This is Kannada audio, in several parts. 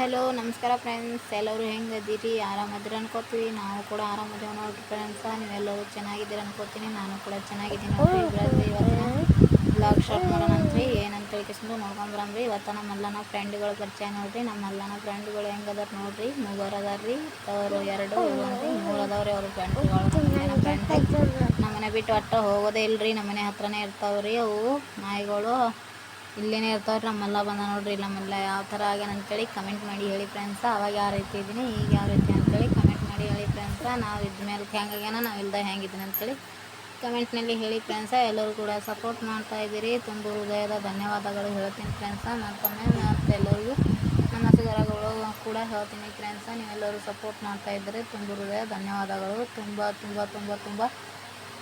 ಹಲೋ, ನಮಸ್ಕಾರ ಫ್ರೆಂಡ್ಸ್ ಎಲ್ಲರೂ ಹೆಂಗೆ ಅದೀರಿ ಆರಾಮದಿರಿ ಅನ್ಕೋತೀವಿ. ನಾವು ಕೂಡ ಆರಾಮದೇವ ನೋಡ್ರಿ ಫ್ರೆಂಡ್ಸ ನೀವೆಲ್ಲರೂ ಚೆನ್ನಾಗಿದ್ದೀರ ಅನ್ಕೋತೀನಿ. ನಾನು ಕೂಡ ಚೆನ್ನಾಗಿದ್ದೀನಿ ನೋಡ್ರಿ. ಇವತ್ತಿನ ಬ್ಲಾಗ್ ಶಾಪ್ ಮಾಡೋಣ ಅಂತ್ರಿ ಏನಂತ ಹೇಳ್ಕೊಂಡು ನೋಡ್ಕೊಂಬರಂದ್ರಿ ಇವತ್ತು ನಮ್ಮ ಮಲ್ಲನ ಫ್ರೆಂಡ್ಗಳು ಪರಿಚಯ ನೋಡ್ರಿ. ನಮ್ಮಲ್ಲನ ಫ್ರೆಂಡ್ಗಳು ಹೆಂಗದಾರ ನೋಡ್ರಿ? ಮೂವರು ಅದಾರ ರೀ. ಅವರು ಎರಡು ಮೂರು ಅದಾವ್ರಿ ಅವ್ರ ಫ್ರೆಂಡ್ಗಳು ನಮ್ಮ ನಮ್ಮನೆ ಬಿಟ್ಟು ಒಟ್ಟು ಹೋಗೋದೇ ಇಲ್ರಿ. ನಮ್ಮನೆ ಹತ್ರನೇ ಇರ್ತಾವ್ರಿ ಅವು. ನಾಯಿಗಳು ಇಲ್ಲೇನೇ ಇರ್ತಾವ್ರಿ, ನಮ್ಮೆಲ್ಲ ಬಂದ ನೋಡ್ರಿ, ನಮ್ಮೆಲ್ಲ ಯಾವ ಥರ ಆಗ್ಯಾನ ಅಂತೇಳಿ ಕಮೆಂಟ್ ಮಾಡಿ ಹೇಳಿ ಫ್ರೆಂಡ್ಸ ಅವಾಗ ಯಾವ ರೀತಿ ಇದ್ದೀನಿ, ಈಗ ಯಾವ ರೀತಿ ಅಂತೇಳಿ ಕಮೆಂಟ್ ಮಾಡಿ ಹೇಳಿ ಫ್ರೆಂಡ್ಸ ನಾವು ಇದ್ಮೇಲೆ ಹೆಂಗೆ ಆಗ್ಯಾನ, ನಾವು ಇಲ್ದ ಹೆಂಗಿದ್ದೀನಿ ಅಂತೇಳಿ ಕಮೆಂಟ್ನಲ್ಲಿ ಹೇಳಿ ಫ್ರೆಂಡ್ಸ ಎಲ್ಲರೂ ಕೂಡ ಸಪೋರ್ಟ್ ಮಾಡ್ತಾ ಇದ್ದೀರಿ. ತುಂಬ ಹೃದಯದ ಧನ್ಯವಾದಗಳು ಹೇಳ್ತೀನಿ ಫ್ರೆಂಡ್ಸ ಮತ್ತೊಮ್ಮೆ ಮತ್ತೆ ಎಲ್ಲರಿಗೂ ನಮಸ್ಕಾರಗಳು ಕೂಡ ಹೇಳ್ತೀನಿ ಫ್ರೆಂಡ್ಸ ನೀವೆಲ್ಲರೂ ಸಪೋರ್ಟ್ ಮಾಡ್ತಾ ಇದ್ದೀರಿ. ತುಂಬ ಹೃದಯ ಧನ್ಯವಾದಗಳು. ತುಂಬ ತುಂಬ ತುಂಬ ತುಂಬ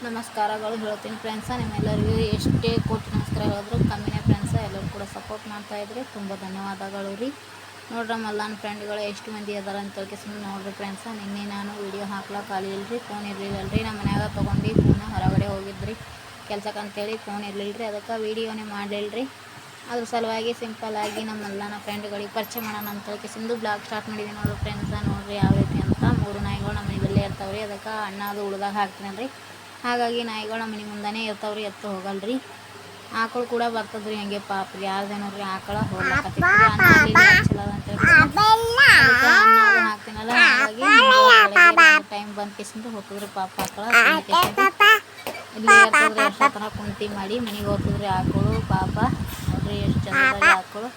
ನಮಸ್ಕಾರಗಳು ಹೇಳ್ತೀನಿ ಫ್ರೆಂಡ್ಸ, ನಿಮ್ಮೆಲ್ಲರಿಗೂ ಎಷ್ಟೇ ಕೋಟಿ ನಮಸ್ಕಾರ ಹೇಳಿದ್ರು ಕಮ್ಮಿನೇ ಫ್ರೆಂಡ್ಸ, ಎಲ್ಲರೂ ಕೂಡ ಸಪೋರ್ಟ್ ಮಾಡ್ತಾ ಇದ್ರಿ. ತುಂಬ ಧನ್ಯವಾದಗಳು ರೀ. ನೋಡ್ರಿ ಮಲ್ಲನ ಫ್ರೆಂಡ್ಗಳು ಎಷ್ಟು ಮಂದಿ ಅದಾರ ಅಂತ ಸುಮ್ಮನೆ ನೋಡ್ರಿ ಫ್ರೆಂಡ್ಸ. ನಿನ್ನೆ ನಾನು ವೀಡಿಯೋ ಹಾಕ್ಲಕ್ಕೆ ಖಾಲಿ ಇಲ್ರಿ ಫೋನ್ ಇರಲಿಲ್ಲ ರೀ ನಮ್ಮ ಮನ್ಯಾಗ ತೊಗೊಂಡು ಫೋನ್ ಹೊರಗಡೆ ಹೋಗಿದ್ರಿ. ಕೆಲ್ಸಕ್ಕೆ ಅಂತೇಳಿ ಫೋನ್ ಇರಲಿಲ್ಲ ರೀ ಅದಕ್ಕೆ ವೀಡಿಯೋನೇ ಮಾಡಲಿಲ್ಲ ರೀ ಅದ್ರ ಸಲುವಾಗಿ ಸಿಂಪಲ್ ಆಗಿ ನಮ್ಮ ಮಲ್ಲಾನ ಫ್ರೆಂಡ್ಗಳಿಗೆ ಪರಿಚಯ ಮಾಡೋಣ ಅಂತ ಸಿಂಧು ಬ್ಲಾಗ್ ಸ್ಟಾರ್ಟ್ ಮಾಡಿದ್ದೀನಿ ನೋಡ್ರಿ ಫ್ರೆಂಡ್ಸ. ನೋಡ್ರಿ ಯಾವ ರೀತಿ ಅಂತ ಮೂರು ನಾಯಿಗಳು ನಮ್ಮ ಮನೆಯಲ್ಲೇ ಇರ್ತಾವೆ ರೀ ಅದಕ್ಕೆ ಅಣ್ಣ ಅದು ಉಳ್ದಾಗ ಹಾಕ್ತೀನಿ ರೀ ಹಾಗಾಗಿ ನಾಯಿಗಳು ನಮ್ಮ ಮನೆ ಮುಂದೆನೇ ಇರ್ತಾವ್ರಿ ಎತ್ತು ಹೋಗಲ್ರಿ. ಆಕಳು ಕೂಡ ಬರ್ತದ್ರಿ ಹಂಗೆ ಪಾಪ ರೀ ಯಾರ್ದೇನೋ ರೀ ಆಕಳ ಹಾಕ್ತೀನಲ್ಲ ಹಾಗಾಗಿ ಟೈಮ್ ಬಂದ್ ಕೇಸಿಂದ ಹೋಗ್ತದ್ರಿ ಪಾಪ ಆಕಳ ಇಲ್ಲಿ ತನಕ ಕುಂತಿ ಮಾಡಿ ಮನೆಗೆ ಹೋಗ್ತದ್ರಿ ಆಕಳು ಪಾಪ. ನೋಡ್ರಿ ಎಷ್ಟು ಚೆನ್ನಾಗಿ ಆಕಳು.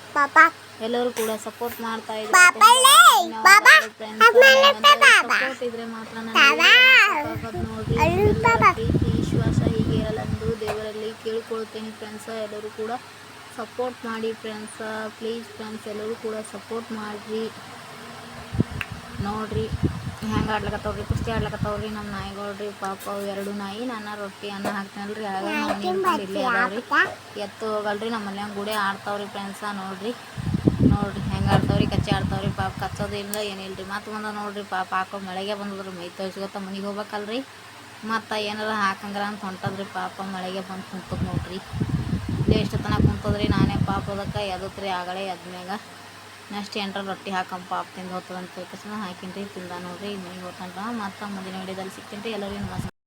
ಎಲ್ಲರೂ ಕೂಡ ಸಪೋರ್ಟ್ ಮಾಡ್ತಾ ಇದ್ದಾರೆ ಸಪೋರ್ಟ್ ಇದ್ರೆ ಮಾತ್ರ ಪ್ರೀತಿ ವಿಶ್ವಾಸ ಹೀಗೆ ಇರಲೆಂದು ದೇವರಲ್ಲಿ ಕೇಳ್ಕೊಳ್ತೇನೆ ಫ್ರೆಂಡ್ಸ ಎಲ್ಲರೂ ಕೂಡ ಸಪೋರ್ಟ್ ಮಾಡಿ ಫ್ರೆಂಡ್ಸ ಪ್ಲೀಸ್ ಫ್ರೆಂಡ್ಸ್ ಎಲ್ಲರೂ ಕೂಡ ಸಪೋರ್ಟ್ ಮಾಡಿರಿ. ನೋಡ್ರಿ ಹೆಂಗೆ ಆಡ್ಲಕತ್ತವ್ರಿ ಕುಸ್ತಿ ಆಡ್ಲಕತ್ತವ್ರಿ ನಮ್ಮ ನಾಯಿಗಳ್ರಿ ಪಾಪ ಅವು ಎರಡು ನಾಯಿ ನನ್ನ ರೊಟ್ಟಿ ಅನ್ನ ಹಾಕ್ತೇನಲ್ರಿ ಹಾಗಾಗಿ ಇಲ್ಲೇ ಅದಾವ್ರಿ. ಎತ್ತು ಹೋಗಲ್ರಿ ನಮ್ಮ ಮನ್ಯಾಗ ಗುಡಿ ಆಡ್ತಾವ್ರಿ ಫ್ರೆಂಡ್ಸ ನೋಡ್ರಿ. ನೋಡ್ರಿ ಹೆಂಗೆ ಆಡ್ತಾವ್ರಿ ಕಚ್ಚಿ ಆಡ್ತಾವ್ರಿ ಪಾಪ ಕಚ್ಚೋದಿಲ್ಲ ಏನಿಲ್ರಿ. ಮತ್ತೆ ಬಂದ ನೋಡ್ರಿ ಪಾಪ ಹಾಕೋ ಮಳೆಗೆ ಬಂದದ್ರಿ ಮೈ ತೋರಿಸ್ಕೊತ ಮನೆಗೆ ಹೋಗ್ಬೇಕಲ್ರಿ. ಮತ್ತು ಏನಾರ ಹಾಕಂಗ್ರ ಅಂತ ಹೊಂಟದ್ರಿ ಪಾಪ ಮಳೆಗೆ ಬಂದು ಕುಂತದ್ ನೋಡ್ರಿ. ಎಷ್ಟು ತನಕ ಕುಂತದ್ರಿ ನಾನೇ ಪಾಪ ಅದಕ್ಕೆ ಎದತ್ರಿ ಆಗಲೇ ಎದ್ಮ್ಯಾಗ ನೆಕ್ಸ್ಟ್ ಏನರ ರೊಟ್ಟಿ ಹಾಕಂ ಪಾಪ ತಿಂದು ಹೋಗ್ತದಂತ ತಿಳ್ಕೊಸ ಹಾಕಿನ್ರಿ, ತಿಂದ ನೋಡ್ರಿ ಮನೆಗೆ ಹೋಗ್ತಾನ ಮತ್ತು ಮುಂದಿನ ವಿಡಿಯೋದಲ್ಲಿ ಸಿಗ್ತೀನಿ ರೀ ಎಲ್ಲರಿಗೂ ನಮಸ್ಕಾರ.